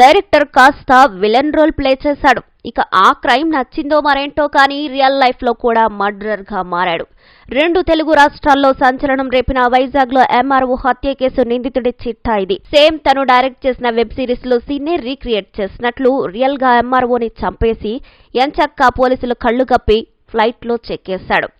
Director కాస్త villain role play చేశాడు. ఇక ఆ క్రైమ్ నచ్చిందో మరేంటో కానీ రియల్ లైఫ్లో కూడా మర్డరర్గా మారాడు. రెండు తెలుగు రాష్ట్రాల్లో సంచలనం రేపిన వైజాగ్లో ఎంఆర్ఓ హత్య కేసు నిందితుడి చిట్టా ఇది. సేమ్ తను డైరెక్ట్ చేసిన వెబ్ సిరీస్లో సీన్నే రీక్రియేట్ చేసినట్లు రియల్గా ఎంఆర్ఓని చంపేసి ఎంచక్కా పోలీసులు కళ్ళు కప్పి ఫ్లైట్లో చెక్కేశాడు.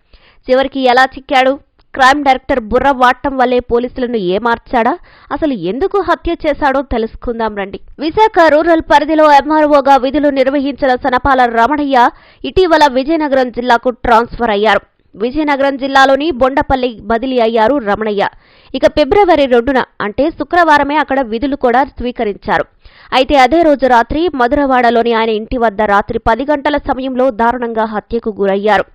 చివరికి ఎలా చిక్కాడు? క్రైమ్ డైరెక్టర్ బుర్ర వాడటం వల్లే పోలీసులను ఏమార్చాడా? అసలు ఎందుకు హత్య చేశాడో తెలుసుకుందాం రండి. విశాఖ రూరల్ పరిధిలో ఎంఆర్ఓగా విధులు నిర్వహించిన సనపాల రమణయ్య ఇటీవల విజయనగరం జిల్లాకు ట్రాన్స్ఫర్ అయ్యారు. విజయనగరం జిల్లాలోని బొండపల్లి బదిలీ అయ్యారు రమణయ్య. ఇక ఫిబ్రవరి రెండున అంటే శుక్రవారమే అక్కడ విధులు కూడా స్వీకరించారు. అయితే అదే రోజు రాత్రి మధురవాడలోని ఆయన ఇంటి వద్ద రాత్రి పది గంటల సమయంలో దారుణంగా హత్యకు గురయ్యారు.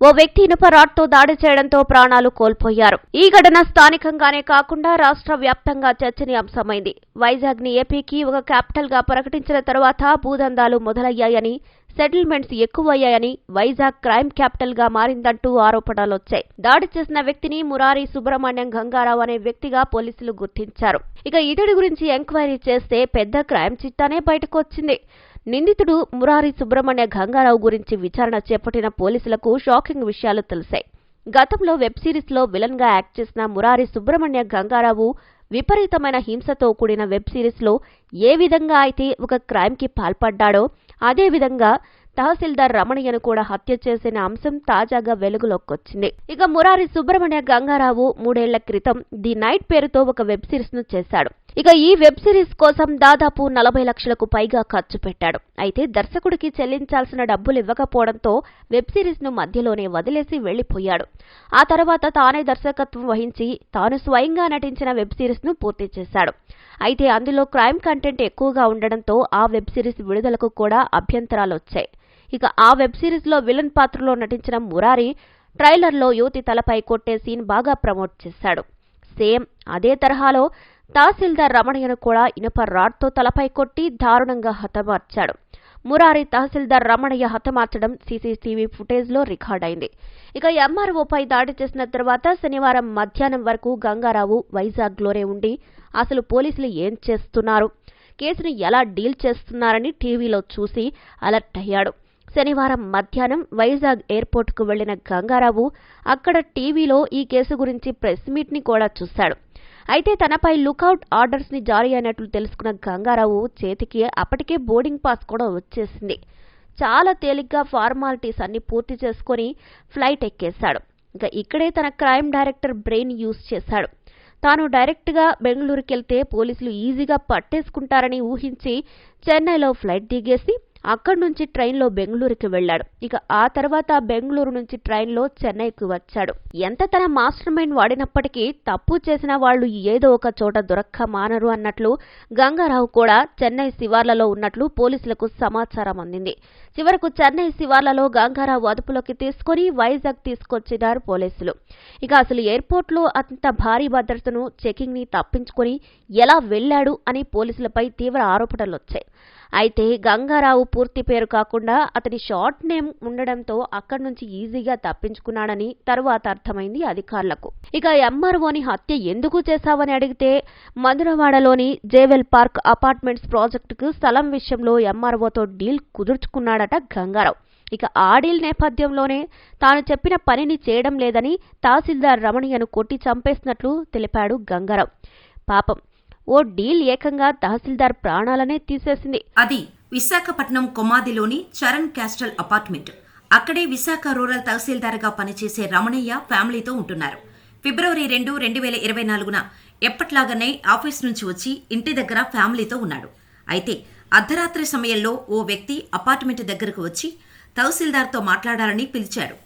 ఓ వ్యక్తి ఇనుప రాడ్తో దాడి చేయడంతో ప్రాణాలు కోల్పోయారు. ఈ ఘటన స్థానికంగానే కాకుండా రాష్ట్ర వ్యాప్తంగా చర్చనీయాంశమైంది. వైజాగ్ని ఏపీకి ఒక క్యాపిటల్గా ప్రకటించిన తర్వాత భూదందాలు మొదలయ్యాయని సెటిల్మెంట్స్ ఎక్కువయ్యాయని వైజాగ్ క్రైమ్ క్యాపిటల్గా మారిందంటూ ఆరోపణలొచ్చాయి. దాడి చేసిన వ్యక్తిని మురారి సుబ్రహ్మణ్యం గంగారావు అనే వ్యక్తిగా పోలీసులు గుర్తించారు. ఇక ఇతడి గురించి ఎంక్వైరీ చేస్తే పెద్ద క్రైమ్ చిట్టానే బయటకు వచ్చింది నిందితుడు మురారి సుబ్రహ్మణ్య గంగారావు గురించి విచారణ చేపట్టిన పోలీసులకు షాకింగ్ విషయాలు తెలిసాయి. గతంలో వెబ్ సిరీస్లో విలన్గా యాక్ట్ చేసిన మురారి సుబ్రహ్మణ్య గంగారావు విపరీతమైన హింసతో కూడిన వెబ్ సిరీస్లో ఏ విధంగా అయితే ఒక క్రైమ్కి పాల్పడ్డాడో అదేవిధంగా తహసీల్దార్ రమణయ్యను కూడా హత్య చేసిన అంశం తాజాగా వెలుగులోకొచ్చింది ఇక మురారి సుబ్రహ్మణ్య గంగారావు మూడేళ్ళ క్రితం ది నైట్ పేరుతో ఒక వెబ్ సిరీస్ను చేశాడు. ఇక ఈ వెబ్ సిరీస్ కోసం దాదాపు నలభై లక్షలకు పైగా ఖర్చు పెట్టాడు. అయితే దర్శకుడికి చెల్లించాల్సిన డబ్బులు ఇవ్వకపోవడంతో వెబ్ సిరీస్ను మధ్యలోనే వదిలేసి వెళ్ళిపోయాడు ఆ తర్వాత తానే దర్శకత్వం వహించి తాను స్వయంగా నటించిన వెబ్ సిరీస్ను పూర్తి చేశాడు. అయితే అందులో క్రైమ్ కంటెంట్ ఎక్కువగా ఉండడంతో ఆ వెబ్ సిరీస్ విడుదలకు కూడా అభ్యంతరాలు వచ్చాయి. ఇక ఆ వెబ్ సిరీస్లో విలన్ పాత్రలో నటించిన మురారి ట్రైలర్లో యువతి తలపై కొట్టే సీన్ బాగా ప్రమోట్ చేశాడు. సేమ్ అదే తరహాలో తహసీల్దార్ రమణయ్యను కూడా ఇనుప రాడ్తో తలపై కొట్టి దారుణంగా హతమార్చాడు. మురారి తహసీల్దార్ రమణయ్య హతమార్చడం సీసీటీవీ ఫుటేజ్లో రికార్డైంది. ఇక ఎంఆర్ఓపై దాడి చేసిన తర్వాత శనివారం మధ్యాహ్నం వరకు గంగారావు వైజాగ్లోనే ఉండి అసలు పోలీసులు ఏం చేస్తున్నారు? కేసును ఎలా డీల్ చేస్తున్నారని టీవీలో చూసి అలర్ట్ అయ్యాడు. శనివారం మధ్యాహ్నం వైజాగ్ ఎయిర్పోర్ట్కు వెళ్ళిన గంగారావు అక్కడ టీవీలో ఈ కేసు గురించి ప్రెస్ మీట్ని కూడా చూశాడు. అయితే తనపై లుకౌట్ ఆర్డర్స్ని జారీ అయినట్లు తెలుసుకున్న గంగారావు చేతికి అప్పటికే బోర్డింగ్ పాస్ కూడా వచ్చేసింది. చాలా తేలిగ్గా ఫార్మాలిటీస్ అన్ని పూర్తి చేసుకుని ఫ్లైట్ ఎక్కేశాడు. ఇంకా ఇక్కడే తన క్రైమ్ డైరెక్టర్ బ్రెయిన్ యూజ్ చేశాడు. తాను డైరెక్ట్గా బెంగళూరుకెళ్తే పోలీసులు ఈజీగా పట్టేసుకుంటారని ఊహించి చెన్నైలో ఫ్లైట్ దిగేసి అక్కడి నుంచి ట్రైన్లో బెంగళూరుకి వెళ్ళాడు ఇక ఆ తర్వాత బెంగళూరు నుంచి ట్రైన్లో చెన్నైకి వచ్చాడు. ఎంత తన మాస్టర్ మైండ్ వాడినప్పటికీ తప్పు చేసిన వాళ్ళు ఏదో ఒక చోట దొరక్క మానరు అన్నట్లు గంగారావు కూడా చెన్నై శివార్లలో ఉన్నట్లు పోలీసులకు సమాచారం అందింది. చివరకు చెన్నై శివార్లలో గంగారావు అదుపులోకి తీసుకుని వైజాగ్ తీసుకొచ్చినారు పోలీసులు. ఇక అసలు ఎయిర్పోర్ట్లో అంత భారీ భద్రతను చెకింగ్ని తప్పించుకొని ఎలా వెళ్ళాడు అని పోలీసులపై తీవ్ర ఆరోపణలు వచ్చాయి అయితే గంగారావు పూర్తి పేరు కాకుండా అతని షార్ట్ నేమ్ ఉండడంతో అక్కడి నుంచి ఈజీగా తప్పించుకున్నాడని తరువాత అర్థమైంది అధికారులకు. ఇక ఎంఆర్ఓని హత్య ఎందుకు చేశావని అడిగితే మధురవాడలోని జేవెల్ పార్క్ అపార్ట్మెంట్స్ ప్రాజెక్టుకు స్థలం విషయంలో ఎంఆర్ఓతో డీల్ కుదుర్చుకున్నాడట గంగారావు. ఇక ఆ డీల్ నేపథ్యంలోనే తాను చెప్పిన పనిని చేయడం లేదని తహసీల్దార్ రమణియను కొట్టి చంపేసినట్లు తెలిపాడు గంగారావు. పాపం ఓ డీల్ ఏకంగా తహసీల్దార్ ప్రాణాలనే తీసేసింది. అది విశాఖపట్నం కొమాదిలోని చరణ్ క్యాస్టల్ అపార్ట్మెంట్. అక్కడే విశాఖ రూరల్ తహసీల్దార్గా పనిచేసే రమణయ్య ఫ్యామిలీతో ఉంటున్నారు. ఫిబ్రవరి రెండు రెండు వేల ఇరవై నాలుగున ఎప్పట్లాగానే ఆఫీస్ నుంచి వచ్చి ఇంటి దగ్గర ఫ్యామిలీతో ఉన్నాడు. అయితే అర్ధరాత్రి సమయంలో ఓ వ్యక్తి అపార్ట్మెంట్ దగ్గరకు వచ్చి తహసీల్దార్తో మాట్లాడాలని పిలిచాడు.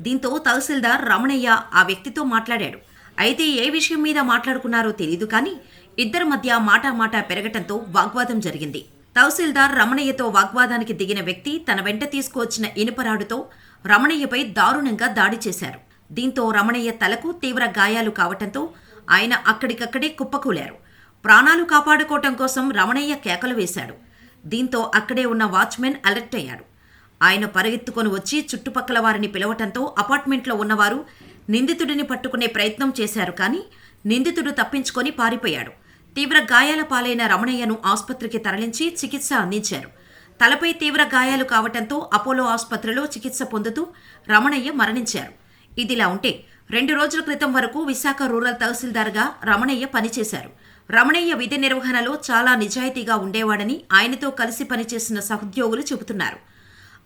దీంతో తహసీల్దార్ రమణయ్య ఆ వ్యక్తితో మాట్లాడాడు. అయితే ఏ విషయం మీద మాట్లాడుకున్నారో తెలియదు కానీ ఇద్దరి మధ్య మాటామాటా పెరగటంతో వాగ్వాదం జరిగింది. తహసీల్దార్ రమణయ్యతో వాగ్వాదానికి దిగిన వ్యక్తి తన వెంట తీసుకువచ్చిన ఇనుపరాడుతో రమణయ్యపై దారుణంగా దాడి చేశారు. దీంతో రమణయ్య తలకు తీవ్ర గాయాలు కావటంతో ఆయన అక్కడికక్కడే కుప్పకూలారు. ప్రాణాలు కాపాడుకోవటం కోసం రమణయ్య కేకలు వేశాడు. దీంతో అక్కడే ఉన్న వాచ్మెన్ అలర్ట్ అయ్యాడు. ఆయన పరిగెత్తుకొని వచ్చి చుట్టుపక్కల వారిని పిలవటంతో అపార్ట్మెంట్లో ఉన్నవారు నిందితుడిని పట్టుకునే ప్రయత్నం చేశారు కానీ నిందితుడు తప్పించుకొని పారిపోయాడు. తీవ్ర గాయాల పాలైన రమణయ్యను ఆసుపత్రికి తరలించి చికిత్స అందించారు. తలపై తీవ్ర గాయాలు కావటంతో అపోలో ఆసుపత్రిలో చికిత్స పొందుతూ రమణయ్య మరణించారు. ఇదిలా ఉంటే రెండు రోజుల క్రితం వరకు విశాఖ రూరల్ తహసీల్దార్గా రమణయ్య పనిచేశారు. రమణయ్య విధి నిర్వహణలో చాలా నిజాయితీగా ఉండేవాడని ఆయనతో కలిసి పనిచేసిన సహోద్యోగులు చెబుతున్నారు.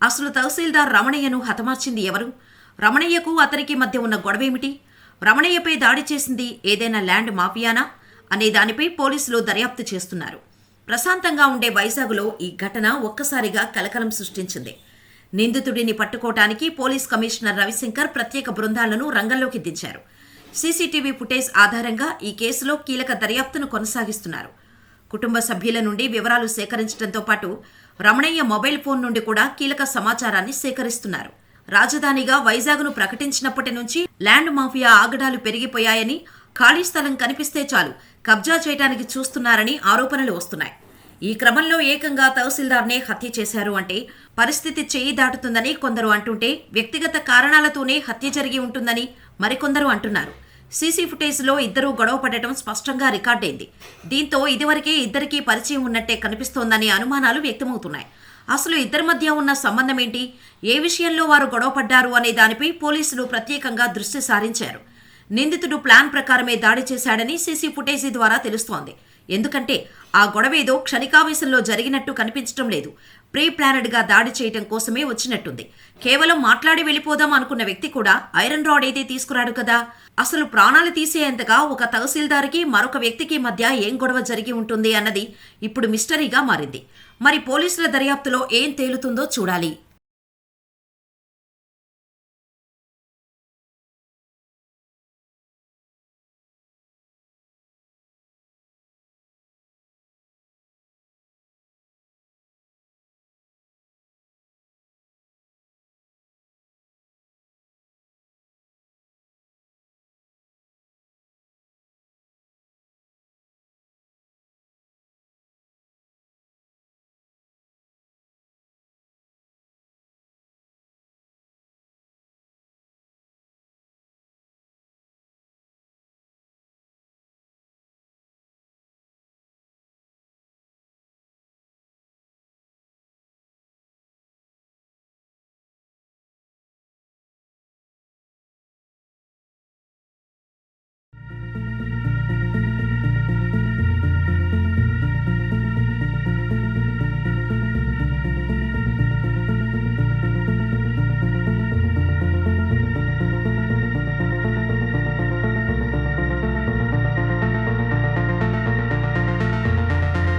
అసలు తహసీల్దార్ రమణయ్యను హతమార్చింది ఎవరు? రమణయ్యకు అతనికి మధ్య ఉన్న గొడవేమిటి? రమణయ్యపై దాడి చేసింది ఏదైనా ల్యాండ్ మాఫియానా? అనే దానిపై పోలీసులు దర్యాప్తు చేస్తున్నారు. ప్రశాంతంగా ఉండే వైజాగ్లో ఈ ఘటన ఒక్కసారిగా కలకలం సృష్టించింది. నిందితుడిని పట్టుకోవటానికి పోలీస్ కమిషనర్ రవిశంకర్ ప్రత్యేక బృందాలను రంగంలోకి దించారు. సీసీటీవీ ఫుటేజ్ ఆధారంగా ఈ కేసులో కీలక దర్యాప్తును కొనసాగిస్తున్నారు. కుటుంబ సభ్యుల నుండి వివరాలు సేకరించడంతో పాటు రమణయ్య మొబైల్ ఫోన్ నుండి కూడా కీలక సమాచారాన్ని సేకరిస్తున్నారు. రాజధానిగా వైజాగ్ను ప్రకటించినప్పటి నుంచి ల్యాండ్ మాఫియా ఆగడాలు పెరిగిపోయాయని ఖాళీ స్థలం కనిపిస్తే చాలు కబ్జా చేయడానికి చూస్తున్నారని ఆరోపణలు వస్తున్నాయి. ఈ క్రమంలో ఏకంగా తహసీల్దార్నే హత్య చేశారు అంటే పరిస్థితి చేయి దాటుతుందని కొందరు అంటుంటే వ్యక్తిగత కారణాలతోనే హత్య జరిగి ఉంటుందని మరికొందరు అంటున్నారు. సీసీ ఫుటేజ్లో ఇద్దరూ గొడవ పడటం స్పష్టంగా రికార్డైంది. దీంతో ఇదివరకే ఇద్దరికీ పరిచయం ఉన్నట్టే కనిపిస్తోందనే అనుమానాలు వ్యక్తమవుతున్నాయి. అసలు ఇద్దరి మధ్య ఉన్న సంబంధం ఏంటి ఏ విషయంలో వారు గొడవ పడ్డారు అనే దానిపై పోలీసులు ప్రత్యేకంగా దృష్టి సారించారు. నిందితుడు ప్లాన్ ప్రకారమే దాడి చేశాడని సీసీ ఫుటేజీ ద్వారా తెలుస్తోంది. ఎందుకంటే ఆ గొడవేదో క్షణికావేశంలో జరిగినట్టు కనిపించడం లేదు. ప్రీ ప్లానెడ్గా దాడి చేయటం కోసమే వచ్చినట్టుంది. కేవలం మాట్లాడి వెళ్ళిపోదాం అనుకున్న వ్యక్తి కూడా ఐరన్ రాడ్ అయితే తీసుకురాడు కదా? అసలు ప్రాణాలు తీసేంతగా ఒక తహసీల్దార్కి మరొక వ్యక్తికి మధ్య ఏం గొడవ జరిగి ఉంటుంది అన్నది ఇప్పుడు మిస్టరీగా మారింది. మరి పోలీసుల దర్యాప్తులో ఏం తేలుతుందో చూడాలి.